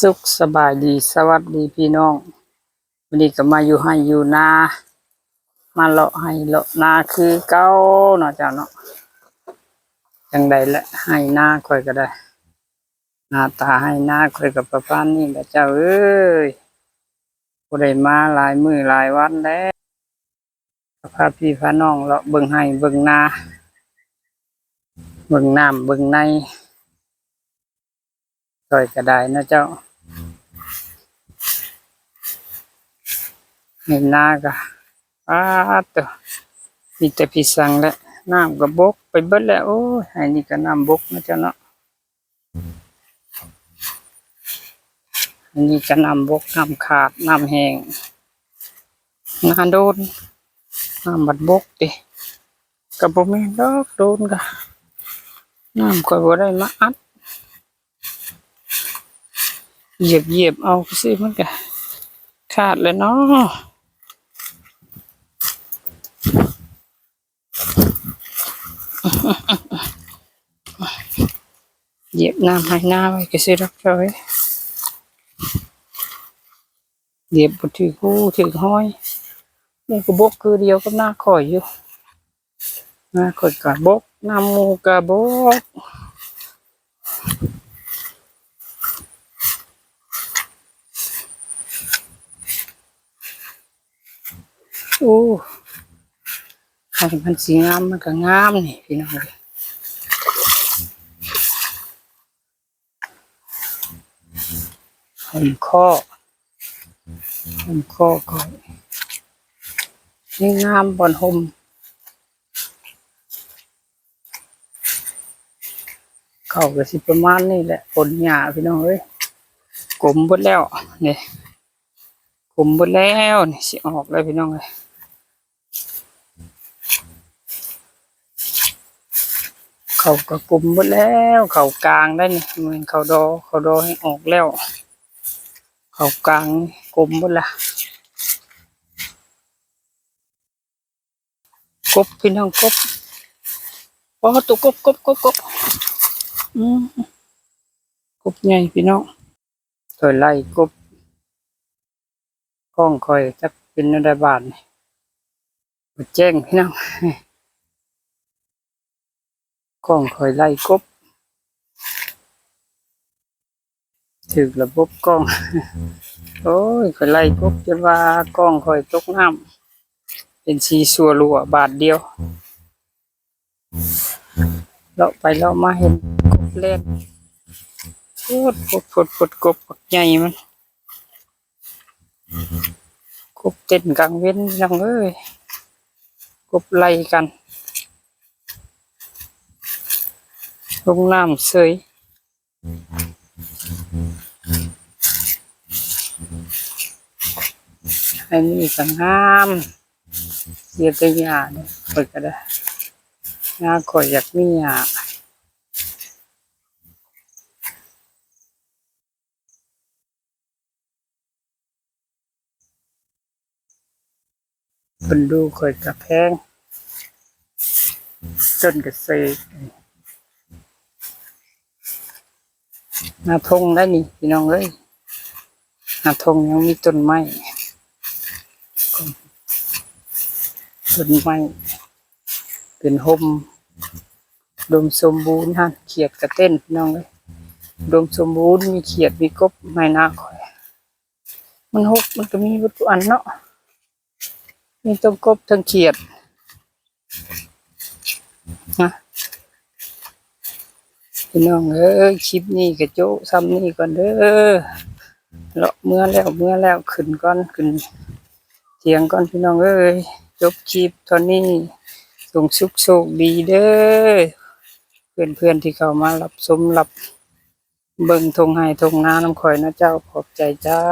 สุขสบายดีสวัสดีพี่น้องวันนี้ก็มาอยู่ให้อยู่นา มาเลาะให้เลาะนาคือเก้าเนาะเจ้าเนาะจังใดละให้นาค่อยก็ได้หน้าตาให้นาค่อยกับประพานนี่แหละเจ้าเอ้ยบ่ได้มาหลายมือหลายวันแล้วพาพี่พาน้องเลาะเบิ่งให้เบิ่งนา เบิ่งน้ำเบิ่งใน ค่อยก็ได้นะเจ้าเห็นหน้าก็อ้าตัวมีแต่พี่สังแล้วน้ำก็บกไปเบิดแล้วโอ้ยไอ้นี่ก็น้ำบกนะเจ้าเนาะอันนี้ก็น้ำบกน้ำขาดน้ำแห้งงานโดนน้ำบัดบกดิก็บ่แม่นดอกโดนก็น้ำก็บ่ได้มาอัด เหยียบเหยียบเอาสิมันก็ขาดแล้วเนาะเหยียบน้ำให้หน้าไว้ก็สิรักจอยเหยียบบถือหูถือห้อยนี่ก็บกคือเดียวกับหน้าข่อยอยู่หน้าข่อยกับบกหน้ามูกับบก โอ้ให้มันสีงามมันก็งามนี่พี่น้องเอ้ยผมข้อผมข้อก่อนนี่งามบอนหมเข้าก็สิประมาณนี้แหละผลหญ้าพี่น้องเอ้ยกลมหมดแล้วนี่กลมหมดแล้วนี่สิออกแล้วพี่น้องเอ้ย เขาก็กลมหมดแล้ว เขากลางได้นี่เหมือนเขาดอเขาดอให้ออกแล้ว เขากลางกลมหมดละกบพี่น้องกบโอ้ตัวกบกบกบกบอืมกบใหญ่พี่น้องถอยไล่กบกล้องคอยจักเป็นนได้บานี่บ่แจ้งพี่น้อง กล้องคอยไล่กบถึกระบบกล้อง โอ้ยคอยไล่กบจนว่ากล้องคอยตกน้ำเป็นสีสัวรัวบาทเดียวเลาะไปเลาะมาเห็นกบเล่นโคตรพดพดกบปักใหญ่มันกบเต้นกลางเว้นยังเอ้ยกบไล่กัน ลงน้ำเสยอันนี้ก็งามเยียดหญ้าเนี่ยข่อยก็ได้หญ้าข่อยอยากมีหญ้าเพิ่นดูข่อยกระแพงต้นกระเซกห นาทงได้นี่พี่น้องเอ้ยนาทงยังมีต้นไม้ต้นไม้เป็นหมดมสมบูรณ์ฮะเขียดกระเต้นพี่น้องเลยดมสมบูรณ์มีเขียดมีกบไม่น่าคอย มันหกมันก็มีวัตถุอันเนาะมีต้มกบทั้งเขียดนะ พี่น้องเอ้ยคลิปนี้กระโจซ้ำนี่ก่อนเด้อเลาะเมื่อแล้วเมื่อแล้วขึ้นก่อนขึ้นเสียงก่อนพี่น้องเอ้ยจบคลิปตอนนี้ส่งสุขโชคดีเด้อเพื่อนเพื่อนที่เข้ามารับชมรับเบิ่งทงให้ทงนาน้ำข่อยนะเจ้าขอบใจเจ้า